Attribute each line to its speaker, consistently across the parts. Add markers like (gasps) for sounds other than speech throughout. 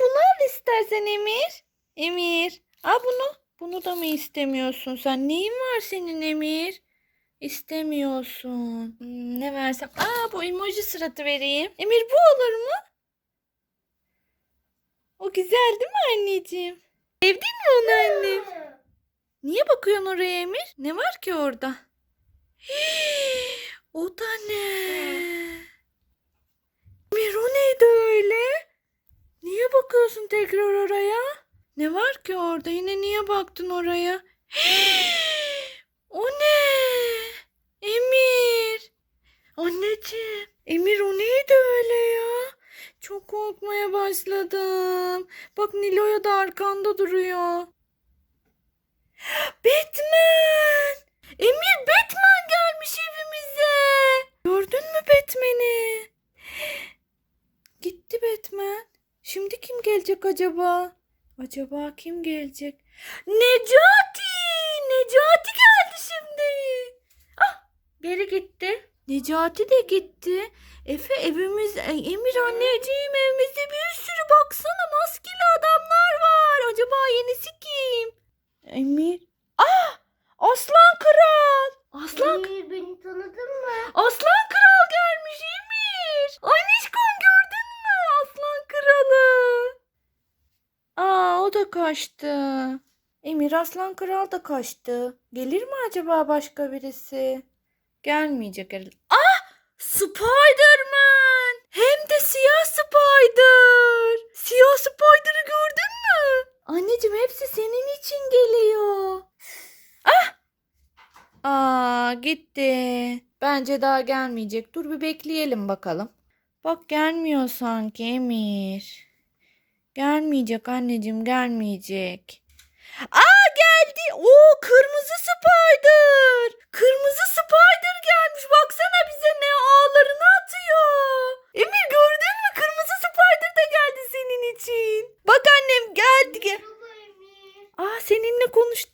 Speaker 1: bunu al istersen Emir. Emir. Al bunu. Bunu da mı istemiyorsun sen? Neyin var senin Emir? İstemiyorsun. Hmm, ne versem? Aa bu emoji suratı vereyim. Emir bu olur mu? O güzel değil mi anneciğim? Sevdin mi onu annem? Niye bakıyorsun oraya Emir? Ne var ki orada? (gasps) o da ne? Emir o neydi öyle? Niye bakıyorsun tekrar oraya? Ne var ki orada? Yine niye baktın oraya? (gasps) o ne? Emir. Anneciğim. Emir o neydi öyle ya? Çok korkmaya başladım. Bak Nilo'ya da arkanda duruyor. (gasps) Batman! Emir Batman gelmiş evimize. Gördün mü Batman'i? (gasps) Gitti Batman. Şimdi kim gelecek acaba? Acaba kim gelecek? Necati! Necati geldi şimdi. Ah geri gitti. Necati de gitti. Efe evimiz, Ay, Emir anneciğim evimizde bir sürü baksana maskeli adamlar var. Acaba yenisi kim? Emir. Ah! Aslan Kral. Aslan
Speaker 2: Emir beni tanıdın mı?
Speaker 1: Aslan Kral gelmiş Emir. Annişkom gördün mü Aslan Kralı? Aa o da kaçtı. Emir Aslan Kral da kaçtı. Gelir mi acaba başka birisi? Gelmeyecek herhalde. Ah! Spider-Man! Hem de siyah Spider. Siyah Spider'ı gördün mü? Anneciğim hepsi senin için geliyor. Ah! Aa gitti. Bence daha gelmeyecek. Dur bir bekleyelim bakalım. Bak gelmiyor sanki Emir. Gelmeyecek anneciğim gelmeyecek. Aa geldi. Oo kırmızı spider. Kırmızı spider gelmiş. Baksana bize ne ağlarını atıyor. Emir gördün mü? Kırmızı spider da geldi senin için. Bak annem geldi. Aa seninle konuştu.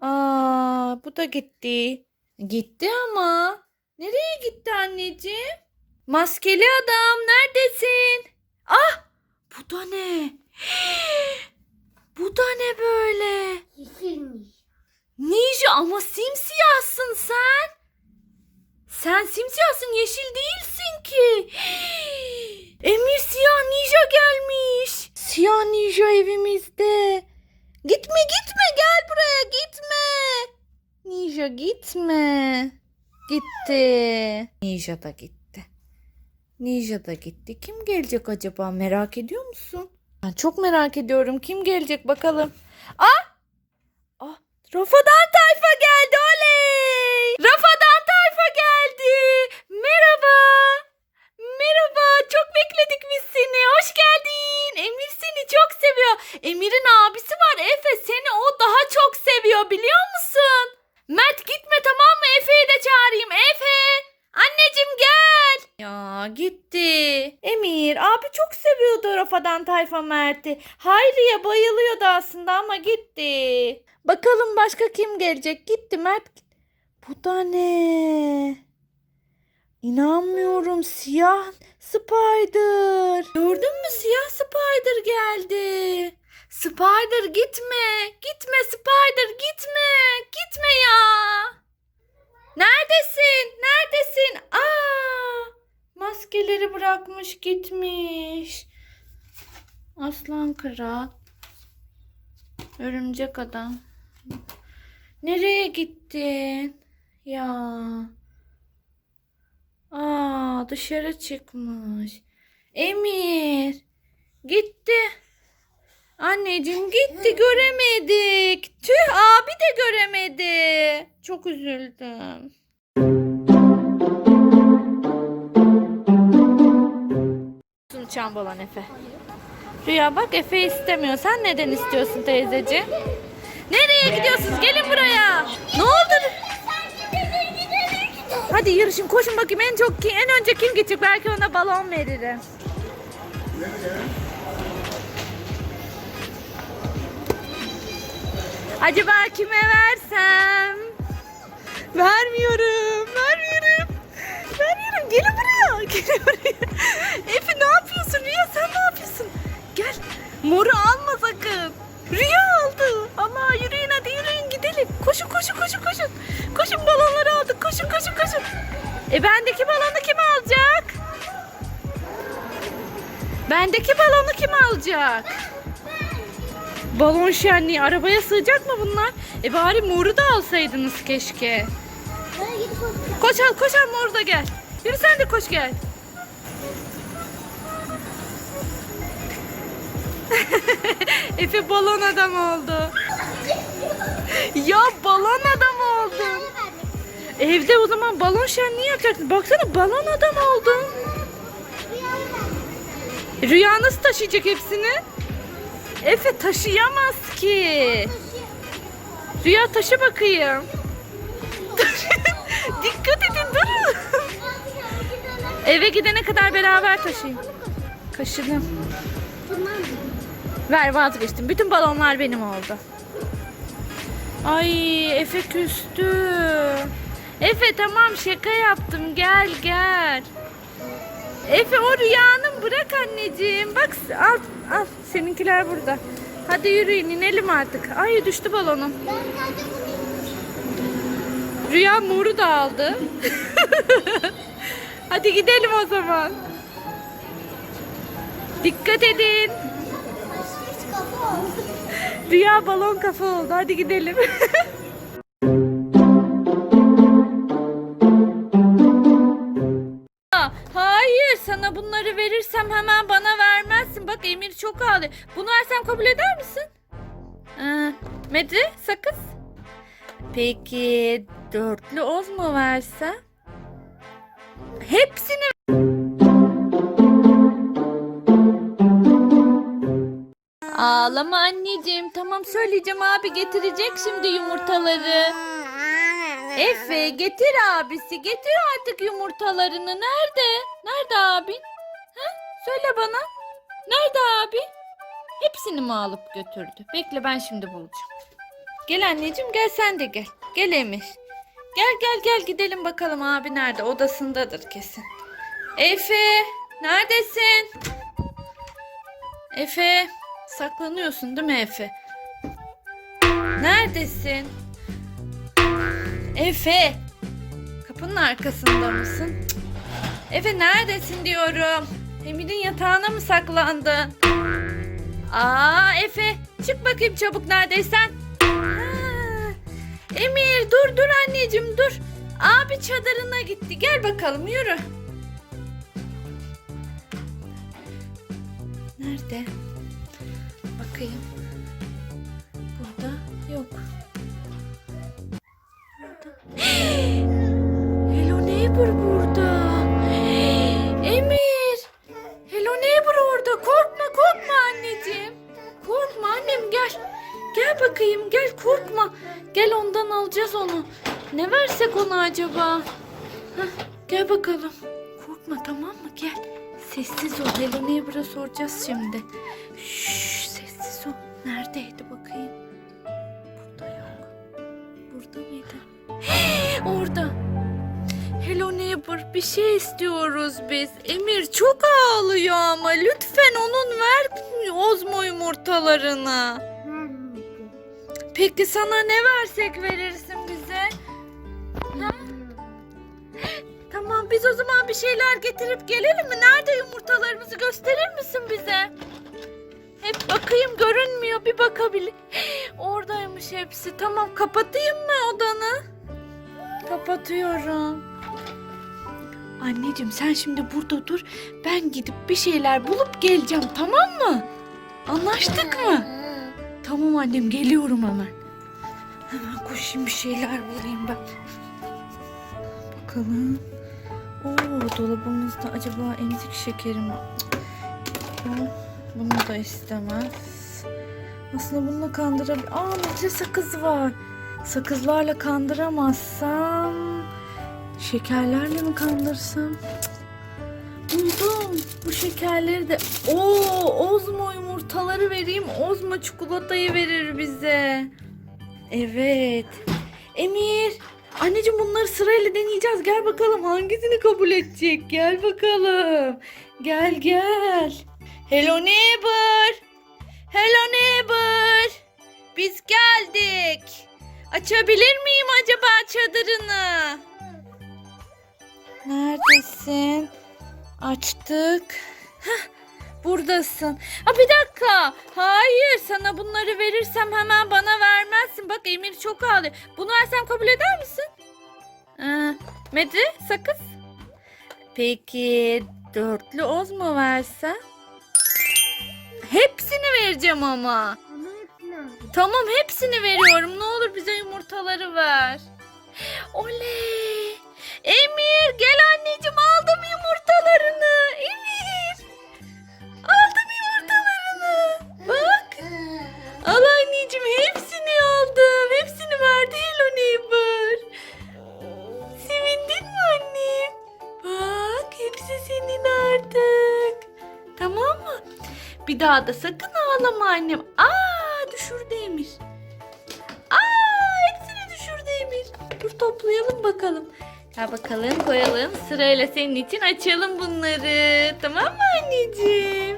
Speaker 1: Aa bu da gitti. Gitti ama. Nereye gitti anneciğim? Maskeli adam neredesin? Ah bu da ne? Bu da ne böyle?
Speaker 2: Yeşilmiş.
Speaker 1: Ninja ama simsiyahsın sen. Sen simsiyahsın yeşil değilsin ki. (gasps) Emir siyah ninja gelmiş. Siyah ninja evimizde. Gitme gitme gel buraya gitme. Ninja gitme. Gitti. Ninja da gitti. Ninja da gitti. Kim gelecek acaba merak ediyor musun? Ben çok merak ediyorum. Kim gelecek bakalım. Ah! Rafadan tayfa geldi oley! Rafadan tayfa geldi. Merhaba. Merhaba. Çok bekledik biz seni. Hoş geldin. Emir seni çok seviyor. Emir'in abisi var Efe. Seni o daha çok seviyor biliyor musun? Mert gitme tamam mı? Efe'yi de çağırayım. Efe. Anneciğim gel. Ya gitti. Emir abi çok Rafadan Tayfa Mert'i. Hayriye bayılıyordu aslında ama gitti. Bakalım başka kim gelecek? Gitti Mert. Bu da ne? İnanmıyorum siyah spider. Gördün mü siyah spider geldi. Spider gitme. Gitme spider gitme. Gitme ya. Neredesin? Neredesin? Aa! Maskeleri bırakmış gitmiş. Aslan kral. Örümcek adam. Nereye gittin? Ya. Aa, dışarı çıkmış. Emir. Gitti. Anneciğim gitti göremedik. Tüh abi de göremedi. Çok üzüldüm. Çambalan Efe. Rüya bak Efe istemiyor. Sen neden istiyorsun teyzeciğim? Nereye gidiyorsunuz? Gelin buraya. Ne oldu? Hadi yarışın koşun bakayım en çok en önce kim gidecek belki ona balon veririm. Acaba kime versem? Vermiyorum. Vermiyorum. Vermiyorum. Gelin buraya. Gelin buraya. Moru alma sakın. Rüya aldı. Allah yürüyün hadi yürüyün gidelim. Koşun koşun koşun koşun. Koşun balonları aldık. Koşun koşun koşun. E bendeki balonu kim alacak? Bendeki balonu kim alacak? Balon şenliği arabaya sığacak mı bunlar? E bari moru da alsaydınız keşke. Al koş al moru da gel. Yürü sen de koş gel. (laughs) Efe balon adam oldu. (laughs) ya balon adam oldun. Evde o zaman balon şenliği yapacaksın. Baksana balon adam oldun. Rüya nasıl taşıyacak hepsini? Efe taşıyamaz ki. Rüya taşı bakayım. (laughs) Dikkat edin durun. Eve gidene kadar beraber taşıyın. Kaşıdım. Ver vazgeçtim. Bütün balonlar benim oldu. Ay Efe küstü. Efe tamam şaka yaptım. Gel gel. Efe o rüyanın bırak anneciğim. Bak al al seninkiler burada. Hadi yürüyün inelim artık. Ay düştü balonum.
Speaker 2: Ben sadece bunu
Speaker 1: Rüya moru da aldı. (laughs) Hadi gidelim o zaman. Dikkat edin. Rüya balon kafa oldu. Hadi gidelim. (laughs) Hayır sana bunları verirsem hemen bana vermezsin. Bak Emir çok ağlıyor. Bunu versem kabul eder misin? Ee, sakız. Peki dörtlü oz mu versem? Hepsini Ağlama anneciğim. Tamam söyleyeceğim abi getirecek şimdi yumurtaları. Efe getir abisi. Getir artık yumurtalarını. Nerede? Nerede abin? Ha? Söyle bana. Nerede abi? Hepsini mi alıp götürdü? Bekle ben şimdi bulacağım. Gel anneciğim gel sen de gel. Gel Emir. Gel gel gel gidelim bakalım abi nerede? Odasındadır kesin. Efe neredesin? Efe saklanıyorsun değil mi Efe? Neredesin? Efe kapının arkasında mısın? Efe neredesin diyorum. Emir'in yatağına mı saklandın? Aa Efe çık bakayım çabuk neredeysen. Ha, Emir dur dur anneciğim dur. Abi çadırına gitti. Gel bakalım yürü. Nerede? Bakayım. Burada yok. Burada. (gasps) Hello Neighbor burada. Emir. Hello Neighbor orada. Korkma korkma anneciğim. Korkma annem gel. Gel bakayım gel korkma. Gel ondan alacağız onu. Ne versek ona acaba? Hah, gel bakalım. Korkma tamam mı? Gel. Sessiz ol. Hello Neighbor'a soracağız şimdi. Şşş bir şey istiyoruz biz. Emir çok ağlıyor ama lütfen onun ver ozmo yumurtalarını. Peki sana ne versek verirsin bize? Ha? Tamam biz o zaman bir şeyler getirip gelelim mi? Nerede yumurtalarımızı gösterir misin bize? Hep bakayım görünmüyor bir bakabilir. (gasps) Oradaymış hepsi. Tamam kapatayım mı odanı? Kapatıyorum. Anneciğim sen şimdi burada dur. Ben gidip bir şeyler bulup geleceğim tamam mı? Anlaştık mı? Tamam annem geliyorum hemen. Hemen koşayım bir şeyler bulayım ben. Bakalım. Oo dolabımızda acaba emzik şekerim var. Cık, Bunu da istemez. Aslında bununla kandırabilir. Aa metre sakız var. Sakızlarla kandıramazsam Şekerlerle mi kandırsam? Buldum. Bu şekerleri de... Oo, Ozmo yumurtaları vereyim. Ozmo çikolatayı verir bize. Evet. Emir. Anneciğim bunları sırayla deneyeceğiz. Gel bakalım hangisini kabul edecek. Gel bakalım. Gel gel. Hello neighbor. Hello neighbor. Biz geldik. Açabilir miyim acaba çadırını? Neredesin? Açtık. Heh, buradasın. Aa, bir dakika. Hayır sana bunları verirsem hemen bana vermezsin. Bak Emir çok ağlıyor. Bunu versem kabul eder misin? Ee, Medi sakız. Peki dörtlü oz mu versem? Hepsini vereceğim ama. Tamam hepsini veriyorum. Ne olur bize yumurtaları ver. Oley. Emir gel anneciğim aldım yumurtalarını. Emir. Aldım yumurtalarını. Bak. Al anneciğim hepsini aldım. Hepsini verdi Hello Neighbor. Sevindin mi annem? Bak hepsi senin artık. Tamam mı? Bir daha da sakın ağlama annem. Aa Gel bakalım koyalım. Sırayla senin için açalım bunları. Tamam mı anneciğim?